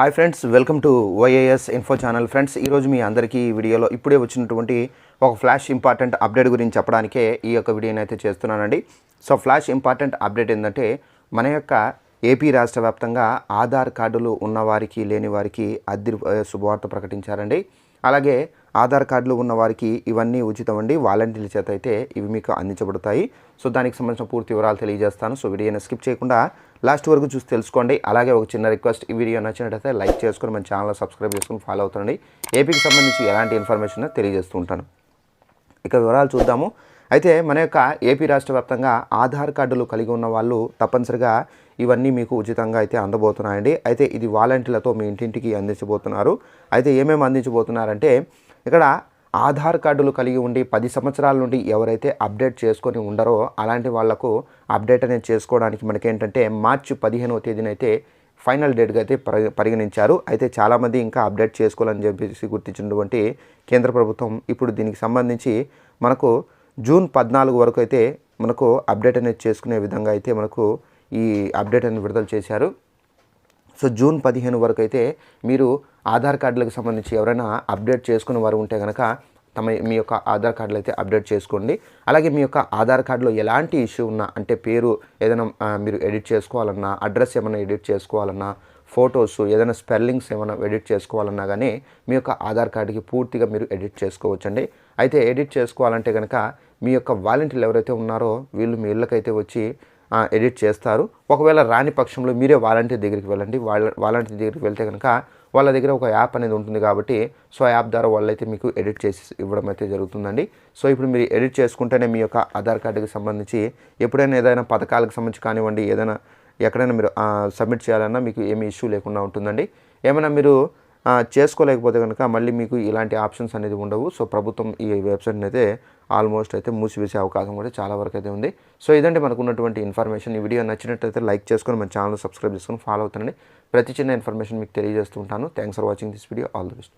Hi friends welcome to YAS info channel friends ఈరోజు మీ అందరికీ ఈ వీడియోలో ఇప్పుడే వచ్చినటువంటి ఒక ఫ్లాష్ ఇంపార్టెంట్ అప్డేట్ గురించి చెప్పడానికే ఈ యొక్క వీడియోని అయితే చేస్తున్నానండి. సో ఫ్లాష్ ఇంపార్టెంట్ అప్డేట్ ఏంటంటే మన యొక్క ఏపీ రాష్ట్ర వ్యాప్తంగా ఆధార్ కార్డులు ఉన్నవారికి లేని వారికి అద్దె శుభవార్త ప్రకటించారండి. అలాగే ఆధార్ కార్డులు ఉన్న వారికి ఇవన్నీ ఉచితం అండి. వాలంటీర్ల చేత అయితే ఇవి మీకు అందించబడతాయి. సో దానికి సంబంధించిన పూర్తి వివరాలు తెలియజేస్తాను. సో వీడియోని స్కిప్ చేయకుండా లాస్ట్ వరకు చూసి తెలుసుకోండి. అలాగే ఒక చిన్న రిక్వెస్ట్ ఈ వీడియో నచ్చినట్లయితే లైక్ చేసుకొని మన ఛానల్ సబ్స్క్రైబ్ చేసుకొని ఫాలో అవుతుండండి. ఏపీకి సంబంధించి ఎలాంటి ఇన్ఫర్మేషన్ తెలియజేస్తూ ఉంటాను. ఇక వివరాలు చూద్దాము. అయితే మన యొక్క ఏపీ రాష్ట్ర వ్యాప్తంగా ఆధార్ కార్డులు కలిగి ఉన్న వాళ్ళు తప్పనిసరిగా ఇవన్నీ మీకు ఉచితంగా అయితే అందబోతున్నాయండి. అయితే ఇది వాలంటీర్లతో మీ ఇంటింటికి అందించబోతున్నారు. అయితే ఏమేమి అందించబోతున్నారంటే ఇక్కడ ఆధార్ కార్డులు కలిగి ఉండి పది సంవత్సరాల నుండి ఎవరైతే అప్డేట్ చేసుకొని ఉండరో అలాంటి వాళ్ళకు అప్డేట్ అనేది చేసుకోవడానికి మనకేంటంటే మార్చి పదిహేనవ తేదీన అయితే ఫైనల్ డేట్గా అయితే పరి- పరిగణించారు. అయితే చాలామంది ఇంకా అప్డేట్ చేసుకోవాలని చెప్పేసి గుర్తించినటువంటి కేంద్ర ప్రభుత్వం ఇప్పుడు దీనికి సంబంధించి మనకు జూన్ పద్నాలుగు వరకు అయితే మనకు అప్డేట్ అనేది చేసుకునే విధంగా అయితే మనకు ఈ అప్డేట్ అనేది విడుదల చేశారు. సో జూన్ పదిహేను వరకు అయితే మీరు ఆధార్ కార్డులకు సంబంధించి ఎవరైనా అప్డేట్ చేసుకునే వారు ఉంటే కనుక తమ మీ యొక్క ఆధార్ కార్డులు అయితే అప్డేట్ చేసుకోండి. అలాగే మీ యొక్క ఆధార్ కార్డులో ఎలాంటి ఇష్యూ ఉన్నా అంటే పేరు ఏదైనా మీరు ఎడిట్ చేసుకోవాలన్నా అడ్రస్ ఏమైనా ఎడిట్ చేసుకోవాలన్నా ఫొటోస్ ఏదైనా స్పెల్లింగ్స్ ఏమైనా ఎడిట్ చేసుకోవాలన్నా కానీ మీ యొక్క ఆధార్ కార్డుకి పూర్తిగా మీరు ఎడిట్ చేసుకోవచ్చండి. అయితే ఎడిట్ చేసుకోవాలంటే కనుక మీ యొక్క వాలంటీర్లు ఎవరైతే ఉన్నారో వీళ్ళు మీ ఇళ్ళకైతే వచ్చి ఎడిట్ చేస్తారు. ఒకవేళ రాని పక్షంలో మీరే వాలంటీర్ దగ్గరికి వెళ్ళండి. వాళ్ళ వాలంటీర్ దగ్గరికి వెళ్తే కనుక వాళ్ళ దగ్గర ఒక యాప్ అనేది ఉంటుంది కాబట్టి సో ఆ యాప్ ద్వారా వాళ్ళైతే మీకు ఎడిట్ చేసి ఇవ్వడం అయితే జరుగుతుందండి. సో ఇప్పుడు మీరు ఎడిట్ చేసుకుంటేనే మీ యొక్క ఆధార్ కార్డుకి సంబంధించి ఎప్పుడైనా ఏదైనా పథకాలకు సంబంధించి కానివ్వండి ఏదైనా ఎక్కడైనా మీరు సబ్మిట్ చేయాలన్నా మీకు ఏమీ ఇష్యూ లేకుండా ఉంటుందండి. ఏమైనా మీరు చేసుకోలేకపోతే కనుక మళ్ళీ మీకు ఇలాంటి ఆప్షన్స్ అనేది ఉండవు. సో ప్రభుత్వం ఈ వెబ్సైట్ని అయితే ఆల్మోస్ట్ అయితే మూసివేసే అవకాశం కూడా చాలా వరకు అయితే ఉంది. సో ఇదంటే మనకు ఉన్నటువంటి ఇన్ఫర్మేషన్. ఈ వీడియో నచ్చినట్లయితే లైక్ చేసుకొని మన ఛానల్ సబ్స్క్రైబ్ చేసుకొని ఫాలో అవుతానండి. ప్రతి చిన్న ఇన్ఫర్మేషన్ మీకు తెలియజేస్తూ ఉంటాను. Thanks for watching this video. All the best.